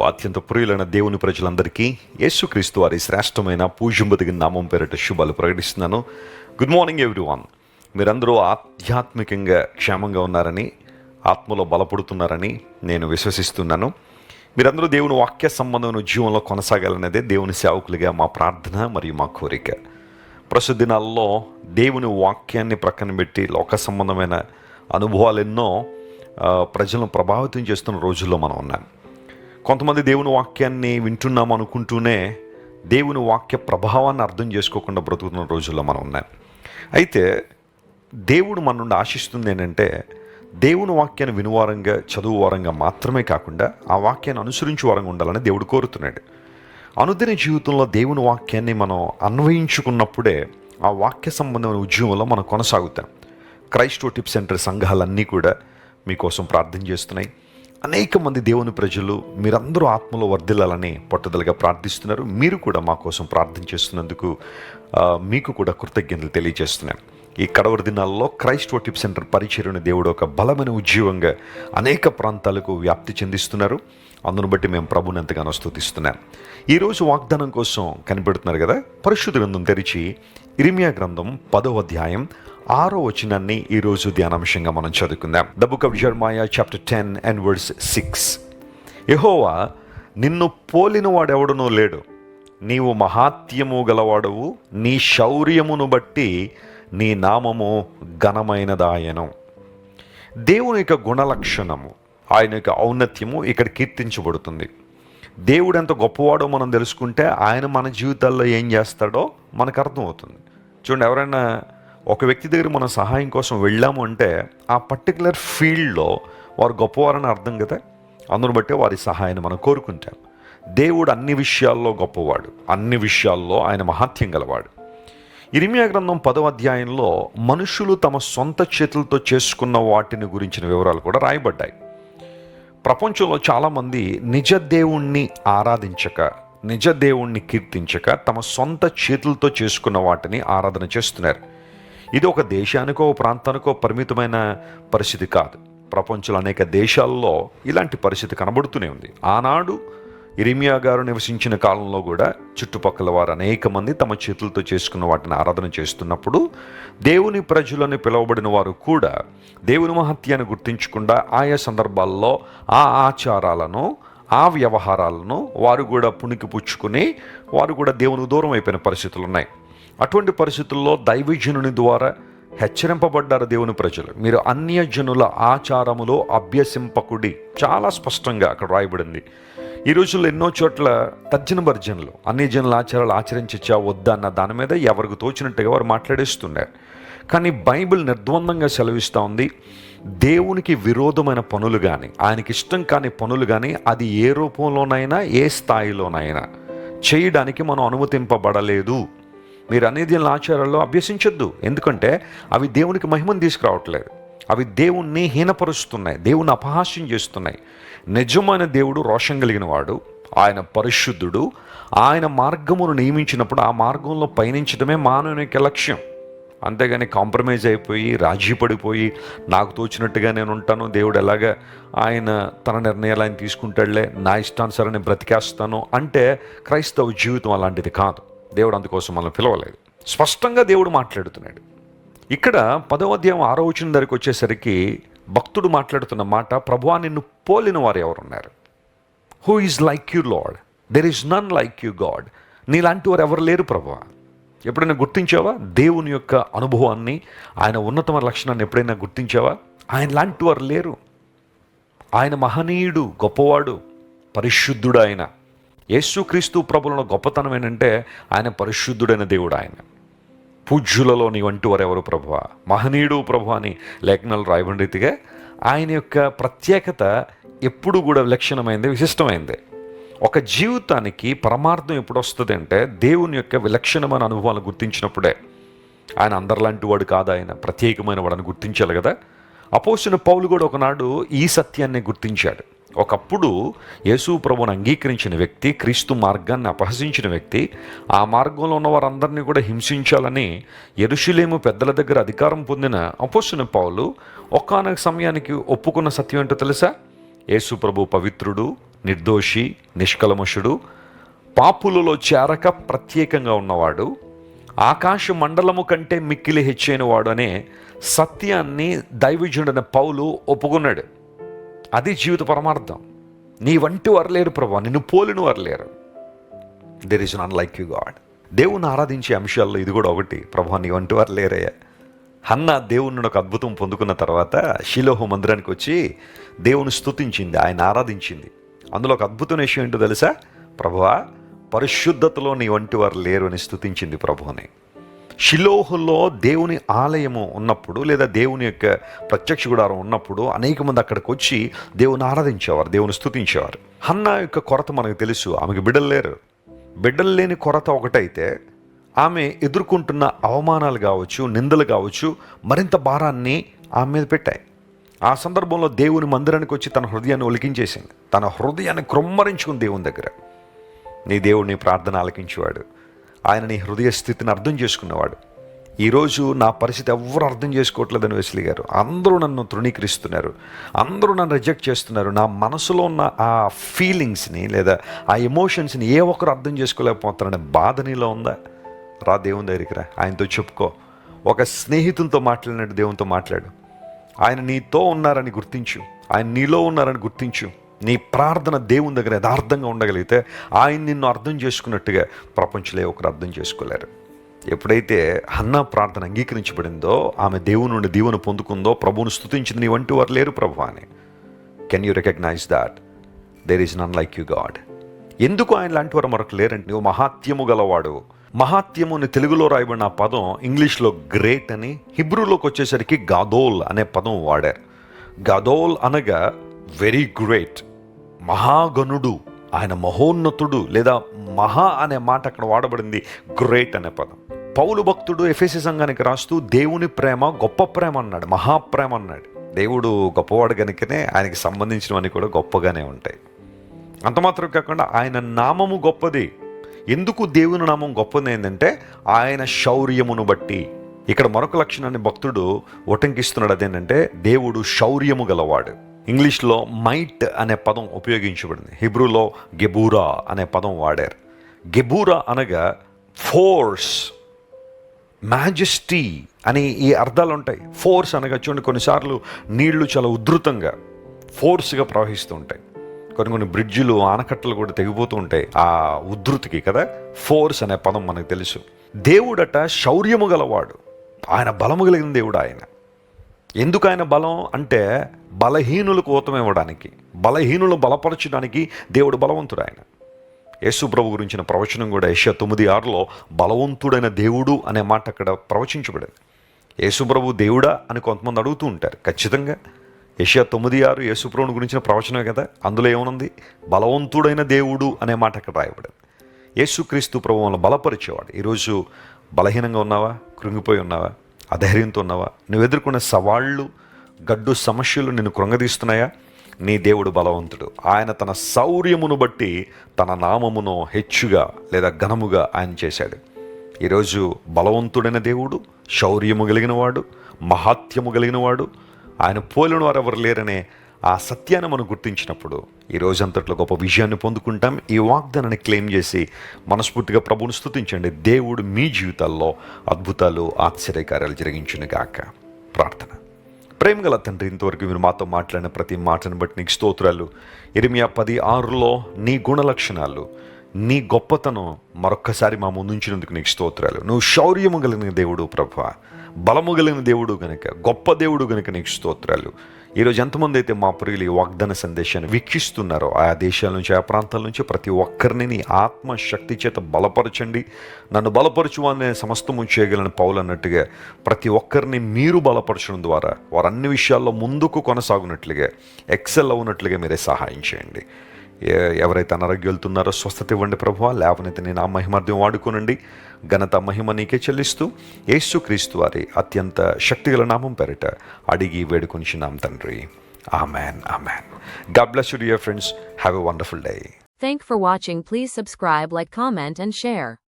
అత్యంత ప్రియులైన దేవుని ప్రజలందరికీ యేసుక్రీస్తు వారి శ్రేష్టమైన పూజింబదిగిన నామం పేరిట శుభాలు ప్రకటిస్తున్నాను. గుడ్ మార్నింగ్ ఎవ్రీవన్ మీరందరూ ఆధ్యాత్మికంగా క్షేమంగా ఉన్నారని ఆత్మలో బలపడుతున్నారని నేను విశ్వసిస్తున్నాను. మీరందరూ దేవుని వాక్య సంబంధమైన జీవంలో కొనసాగాలనేదే దేవుని సేవకులుగా మా ప్రార్థన మరియు మా కోరిక. ప్రస్తుత దినాల్లో దేవుని వాక్యాన్ని ప్రక్కన పెట్టి లోక సంబంధమైన అనుభవాలు ఎన్నో ప్రజలను ప్రభావితం చేస్తున్న రోజుల్లో మనం ఉన్నాం. కొంతమంది దేవుని వాక్యాన్ని వింటున్నాం అనుకుంటూనే దేవుని వాక్య ప్రభావాన్ని అర్థం చేసుకోకుండా బ్రతుకుతున్న రోజుల్లో మనం ఉన్నాం. అయితే దేవుడు మన నుండి ఆశిస్తుంది ఏంటంటే దేవుని వాక్యాన్ని వినువారంగా చదువు వారంగా మాత్రమే కాకుండా ఆ వాక్యాన్ని అనుసరించి వారంగా ఉండాలని దేవుడు కోరుతున్నాడు. అనుదిన జీవితంలో దేవుని వాక్యాన్ని మనం అన్వయించుకున్నప్పుడే ఆ వాక్య సంబంధమైన ఉద్యమంలో మనం కొనసాగుతాం. క్రైస్తవ టిప్ సెంటర్ సంఘాలన్నీ కూడా మీకోసం ప్రార్థన చేస్తున్నాయి. అనేక మంది దేవుని ప్రజలు మీరందరూ ఆత్మలో వర్ధిల్లాలని పట్టుదలగా ప్రార్థిస్తున్నారు. మీరు కూడా మా కోసం ప్రార్థన చేస్తున్నందుకు మీకు కూడా కృతజ్ఞతలు తెలియజేస్తున్నాను. ఈ కడవరి దినాల్లో క్రైస్ట్ టిప్ సెంటర్ పరిచర్యను దేవుడు ఒక బలమైన ఉద్యోగంగా అనేక ప్రాంతాలకు వ్యాప్తి చెందిస్తున్నారు. అందును బట్టి మేము ప్రభుని ఎంతగానో స్తుతిస్తున్నాం. ఈరోజు వాగ్దానం కోసం కనిపెడుతున్నారు కదా పరిశుద్ధ గ్రంథం తెరిచి ఇరిమియా గ్రంథం పదో అధ్యాయం ఆరో వచనాన్ని ఈరోజు ధ్యానాంశంగా మనం చదువుకుందాం. The book of Jeremiah chapter ten and words six Jehovah నిన్ను పోలిన వాడెవడనూ లేడు. నీవు మహాత్యము గలవాడవు. నీ శౌర్యమును బట్టి నీ నామము ఘనమైనదాయను. దేవుని యొక్క గుణలక్షణము ఆయన యొక్క ఔన్నత్యము ఇక్కడ కీర్తించబడుతుంది. దేవుడు ఎంత గొప్పవాడో మనం తెలుసుకుంటే ఆయన మన జీవితాల్లో ఏం చేస్తాడో మనకు అర్థమవుతుంది. చూడండి ఎవరైనా ఒక వ్యక్తి దగ్గర మనం సహాయం కోసం వెళ్ళాము అంటే ఆ పర్టికులర్ ఫీల్డ్లో వారు గొప్పవారని అర్థం కదా? అందును బట్టి వారి సహాయాన్ని మనం కోరుకుంటాం. దేవుడు అన్ని విషయాల్లో గొప్పవాడు. అన్ని విషయాల్లో ఆయన మహాత్యం గలవాడు. ఇరిమియా గ్రంథం పదవ అధ్యాయంలో మనుషులు తమ సొంత చేతులతో చేసుకున్న వాటిని గురించిన వివరాలు కూడా రాయబడ్డాయి. ప్రపంచంలో చాలామంది నిజ దేవుణ్ణి ఆరాధించక నిజ దేవుణ్ణి కీర్తించక తమ సొంత చేతులతో చేసుకున్న వాటిని ఆరాధన చేస్తున్నారు. ఇది ఒక దేశానికో ప్రాంతానికో పరిమితమైన పరిస్థితి కాదు. ప్రపంచంలో అనేక దేశాల్లో ఇలాంటి పరిస్థితి కనబడుతూనే ఉంది. ఆనాడు ఇరిమియా గారు నివసించిన కాలంలో కూడా చుట్టుపక్కల వారు అనేక మంది తమ చేతులతో చేసుకున్న వాటిని ఆరాధన చేస్తున్నప్పుడు దేవుని ప్రజలని పిలువబడిన వారు కూడా దేవుని మహత్యాన్ని గుర్తించకుండా ఆయా సందర్భాల్లో ఆ ఆచారాలను ఆ వ్యవహారాలను వారు కూడా పుణికి పుచ్చుకుని వారు కూడా దేవునికి దూరం అయిపోయిన పరిస్థితులు ఉన్నాయి. అటువంటి పరిస్థితుల్లో దైవజనుని ద్వారా హెచ్చరింపబడ్డారు దేవుని ప్రజలు. మీరు అన్యజనుల ఆచారములో అభ్యసింపకుడి. చాలా స్పష్టంగా అక్కడ రాయబడింది. ఈ రోజుల్లో ఎన్నో చోట్ల తర్జన భర్జనలు అన్ని జనుల ఆచారాలు ఆచరించచ్చా వద్దా అన్న దాని మీద ఎవరికి తోచినట్టుగా వారు మాట్లాడేస్తున్నారు. కానీ బైబిల్ నిర్ద్వందంగా సెలవిస్తూ ఉంది దేవునికి విరోధమైన పనులు కానీ ఆయనకి ఇష్టం కాని పనులు కానీ అది ఏ రూపంలోనైనా ఏ స్థాయిలోనైనా చేయడానికి మనం అనుమతింపబడలేదు. మీరు అనేదిన ఆచారాల్లో అభ్యసించొద్దు. ఎందుకంటే అవి దేవునికి మహిమను తీసుకురావట్లేదు. అవి దేవుణ్ణి హీనపరుస్తున్నాయి. దేవుణ్ణి అపహాస్యం చేస్తున్నాయి. నిజమైన దేవుడు రోషం కలిగిన వాడు ఆయన పరిశుద్ధుడు. ఆయన మార్గమును నియమించినప్పుడు ఆ మార్గంలో పయనించడమే మానవుని యొక్క లక్ష్యం. అంతేగాని కాంప్రమైజ్ అయిపోయి రాజీ పడిపోయి నాకు తోచినట్టుగా నేను ఉంటాను దేవుడు ఎలాగ ఆయన తన నిర్ణయాలు ఆయన తీసుకుంటాడులే నా ఇష్టానుసారాన్ని బ్రతికేస్తాను అంటే క్రైస్తవ జీవితం అలాంటిది కాదు. దేవుడు అందుకోసం మనల్ని పిలవలేదు. స్పష్టంగా దేవుడు మాట్లాడుతున్నాడు. ఇక్కడ పదవ అధ్యాయం ఆరో వచ్చిన దగ్గరికి వచ్చేసరికి భక్తుడు మాట్లాడుతున్న మాట ప్రభువా నిన్ను పోలిన వారు ఎవరున్నారు? Who is like you lord there is none like you God నీలాంటి వారు ఎవరు లేరు ప్రభువా? ఎప్పుడైనా గుర్తించావా? దేవుని యొక్క అనుభవాన్ని ఆయన ఉన్నతమ లక్షణాన్ని ఎప్పుడైనా గుర్తించావా? ఆయన లాంటి వారు లేరు. ఆయన మహనీయుడు గొప్పవాడు పరిశుద్ధుడు ఆయన. యేసుక్రీస్తు ప్రభులను గొప్పతనం ఏంటంటే ఆయన పరిశుద్ధుడైన దేవుడు ఆయన. పూజ్యులలో నీ వంటి వారు ఎవరు ప్రభువ? మహనీయుడు ప్రభు అని లేఖనాలు రాయబడిన రీతిగా ఆయన యొక్క ప్రత్యేకత ఎప్పుడు కూడా విలక్షణమైంది విశిష్టమైంది. ఒక జీవితానికి పరమార్థం ఎప్పుడు వస్తుంది అంటే దేవుని యొక్క విలక్షణమైన అనుభవాలను గుర్తించినప్పుడే. ఆయన అందరిలాంటి వాడు కాదు ఆయన ప్రత్యేకమైన వాడని గుర్తించాలి కదా. అపోసిన పౌలు కూడా ఒకనాడు ఈ సత్యాన్ని గుర్తించాడు. ఒకప్పుడు యేసు ప్రభుని అంగీకరించిన వ్యక్తి క్రీస్తు మార్గాన్ని అపహసించిన వ్యక్తి ఆ మార్గంలో ఉన్న వారందరినీ కూడా హింసించాలని ఎరుషులేము పెద్దల దగ్గర అధికారం పొందిన అపోసిన పౌలు ఒకానొక సమయానికి ఒప్పుకున్న సత్యం ఏంటో తెలుసా? యేసు ప్రభు పవిత్రుడు నిర్దోషి నిష్కలమషుడు పాపులలో చేరక ప్రత్యేకంగా ఉన్నవాడు ఆకాశ మండలము కంటే మిక్కిలి హెచ్చైన వాడు అనే సత్యాన్ని దైవజుడైన పౌలు ఒప్పుకున్నాడు. అది జీవిత పరమార్థం. నీ వంటి వారు లేరు ప్రభా నిన్ను పోలిన వారు లేరు. There is none like you God దేవుని ఆరాధించే అంశాల్లో ఇది కూడా ఒకటి. ప్రభా నీ వంటి వారు లేరయ్యా. హన్న దేవుని ఒక అద్భుతం పొందుకున్న తర్వాత శిలోహ మందిరానికి వచ్చి దేవుని స్తుతించింది ఆయన ఆరాధించింది. అందులో ఒక అద్భుతమైన విషయం ఏంటో తెలుసా? ప్రభువా పరిశుద్ధతలో నీ వంటి వారు లేరు అని స్థుతించింది ప్రభుని షిలోహులో దేవుని ఆలయము ఉన్నప్పుడు లేదా దేవుని యొక్క ప్రత్యక్ష గుడారం ఉన్నప్పుడు అనేక మంది అక్కడికి వచ్చి దేవుని ఆరాధించేవారు దేవుని స్థుతించేవారు. హన్న యొక్క కొరత మనకు తెలుసు ఆమెకి బిడ్డలు లేరు. బిడ్డలు లేని కొరత ఒకటైతే ఆమె ఎదుర్కొంటున్న అవమానాలు కావచ్చు నిందలు కావచ్చు మరింత భారాన్ని ఆమె మీద పెట్టాయి. ఆ సందర్భంలో దేవుని మందిరానికి వచ్చి తన హృదయాన్ని ఒలికించేసింది. తన హృదయాన్ని క్రొమ్మరించుకుని దేవుని దగ్గర. నీ దేవుడు నీ ప్రార్థన ఆలకించేవాడు. ఆయన నీ హృదయ స్థితిని అర్థం చేసుకున్నవాడు. ఈరోజు నా పరిస్థితి ఎవరు అర్థం చేసుకోవట్లేదని వెస్లీ గారు. అందరూ నన్ను తృణీకరిస్తున్నారు. అందరూ నన్ను రిజెక్ట్ చేస్తున్నారు. నా మనసులో ఉన్న ఆ ఫీలింగ్స్ని లేదా ఆ ఎమోషన్స్ని ఏ ఒక్కరు అర్థం చేసుకోలేకపోతున్నారనే బాధ నీలో ఉందా? రా దేవుని దగ్గరికి రా. ఆయనతో చెప్పుకో. ఒక స్నేహితులతో మాట్లాడినట్టు దేవునితో మాట్లాడు. ఆయన నీతో ఉన్నారని గుర్తించు. ఆయన నీలో ఉన్నారని గుర్తించు. నీ ప్రార్థన దేవుని దగ్గర యథార్థంగా ఉండగలిగితే ఆయన నిన్ను అర్థం చేసుకున్నట్టుగా ప్రపంచంలో ఒకరు అర్థం చేసుకోలేరు. ఎప్పుడైతే అన్న ప్రార్థన అంగీకరించబడిందో ఆమె దేవుని నుండి దీవెన పొందుకుందో ప్రభువును స్థుతించింది నీ వంటి వారు లేరు ప్రభు అని. Can you recognize that there is none like you God ఎందుకు ఆయన లాంటి వారు మరొక లేరంటే నువ్వు మహాత్యము గలవాడు మహాత్యము అని తెలుగులో రాయబడిన పదం ఇంగ్లీష్లో గ్రేట్ అని హిబ్రూలోకి వచ్చేసరికి గాదోల్ అనే పదం వాడారు. గదోల్ అనగా వెరీ గ్రేట్ మహాగణుడు ఆయన మహోన్నతుడు లేదా మహా అనే మాట అక్కడ వాడబడింది గ్రేట్ అనే పదం. పౌలు భక్తుడు ఎఫ్ఎసి సంఘానికి రాస్తూ దేవుని ప్రేమ గొప్ప ప్రేమ అన్నాడు మహాప్రేమ అన్నాడు. దేవుడు గొప్పవాడు కనుకనే ఆయనకి సంబంధించినవన్నీ కూడా గొప్పగానే ఉంటాయి. అంత మాత్రం కాకుండా ఆయన నామము గొప్పది. ఎందుకు దేవుని నామం గొప్పది ఏంటంటే ఆయన శౌర్యమును బట్టి. ఇక్కడ మరొక లక్షణాన్ని భక్తుడు ఉటంకిస్తున్నాడు అదేంటంటే దేవుడు శౌర్యము గలవాడు. ఇంగ్లీష్లో మైట్ అనే పదం ఉపయోగించబడింది. హిబ్రూలో గెబూరా అనే పదం వాడారు. గెబూరా అనగా ఫోర్స్ మ్యాజెస్టీ అని ఈ అర్థాలు ఉంటాయి ఫోర్స్ అనగా చూడండి కొన్నిసార్లు నీళ్ళు చాలా ఉధృతంగా ఫోర్స్గా ప్రవహిస్తూ ఉంటాయి కొన్ని కొన్ని బ్రిడ్జిలు ఆనకట్టలు కూడా తెగిపోతూ ఉంటాయి ఆ ఉధృతికి కదా? ఫోర్స్ అనే పదం మనకు తెలుసు. దేవుడట శౌర్యము గలవాడు. ఆయన బలము కలిగిన దేవుడు ఆయన. ఎందుకు ఆయన బలం అంటే బలహీనులకు ఊతం ఇవ్వడానికి బలహీనులు బలపరచడానికి దేవుడు బలవంతుడు ఆయన. యేసు ప్రభు గురించిన ప్రవచనం కూడా యశ తొమ్మిది ఆరులో బలవంతుడైన దేవుడు అనే మాట అక్కడ ప్రవచించబడింది. యేసుప్రభు దేవుడా అని కొంతమంది అడుగుతూ ఉంటారు. ఖచ్చితంగా యశ తొమ్మిది ఆరు యేసుప్రభుని గురించిన ప్రవచనమే కదా? అందులో ఏముంది? బలవంతుడైన దేవుడు అనే మాట అక్కడ రాయబడింది. యేసుక్రీస్తు ప్రభువులను బలపరిచేవాడు. ఈరోజు బలహీనంగా ఉన్నావా? కృంగిపోయి ఉన్నావా? అధైర్యంతో ఉన్నావా? నువ్వు ఎదుర్కొనే సవాళ్ళు గడ్డు సమస్యలు నిన్ను కృంగదీస్తున్నాయా? నీ దేవుడు బలవంతుడు. ఆయన తన శౌర్యమును బట్టి తన నామమును హెచ్చుగా లేదా ఘనముగా ఆయన చేశాడు. ఈరోజు బలవంతుడైన దేవుడు శౌర్యము కలిగినవాడు మహాత్యము కలిగినవాడు ఆయన పోలిన వారు ఎవరు లేరనే ఆ సత్యాన్ని మనం గుర్తించినప్పుడు ఈ రోజంతట్లో గొప్ప విజయాన్ని పొందుకుంటాం. ఈ వాగ్దానాన్ని క్లెయిమ్ చేసి మనస్ఫూర్తిగా ప్రభువును స్తుతించండి. దేవుడు మీ జీవితాల్లో అద్భుతాలు ఆశ్చర్యకార్యాలు జరిగించును గాక. ప్రార్థన. ప్రేమ గల తండ్రి ఇంతవరకు మీరు మాతో మాట్లాడిన ప్రతి మాటను బట్టి నీకు స్తోత్రాలు. ఇరిమియా పది ఆరులో నీ గుణ లక్షణాలు నీ గొప్పతనం మరొక్కసారి మా ముందుంచినందుకు నీకు స్తోత్రాలు. నువ్వు శౌర్యము కలిగిన దేవుడు ప్రభా. బలము కలిగిన దేవుడు గనుక గొప్ప దేవుడు గనుక నీకు స్తోత్రాలు. ఈరోజు ఎంతమంది అయితే మా ప్రియులు ఈ వాగ్దాన సందేశాన్ని వీక్షిస్తున్నారో ఆయా దేశాల నుంచి ఆ ప్రాంతాల నుంచి ప్రతి ఒక్కరిని నీ ఆత్మ శక్తి చేత బలపరచండి. నన్ను బలపరచు అనే సమస్తము చేయగలను పౌలు అన్నట్టుగా ప్రతి ఒక్కరిని మీరు బలపరచడం ద్వారా వారు అన్ని విషయాల్లో ముందుకు కొనసాగునట్లుగా ఎక్సెల్ అవునట్లుగా మీరే సహాయం చేయండి. ఎవరైతే ఎవరైతే అనారోగ్యాలుతున్నారో స్వస్థత ఇవ్వండి ప్రభు లేవనైతే నేను ఆ మహిమార్థం వాడుకోనండి. ఘనత మహిమ నీకే చెల్లిస్తూ యేసుక్రీస్తు వారి అత్యంత శక్తిగల నామం పెరట అడిగి వేడుకొనిచున్నాం తండ్రి. Amen amen. God bless you dear friends have a wonderful day thank for watching please subscribe like comment and share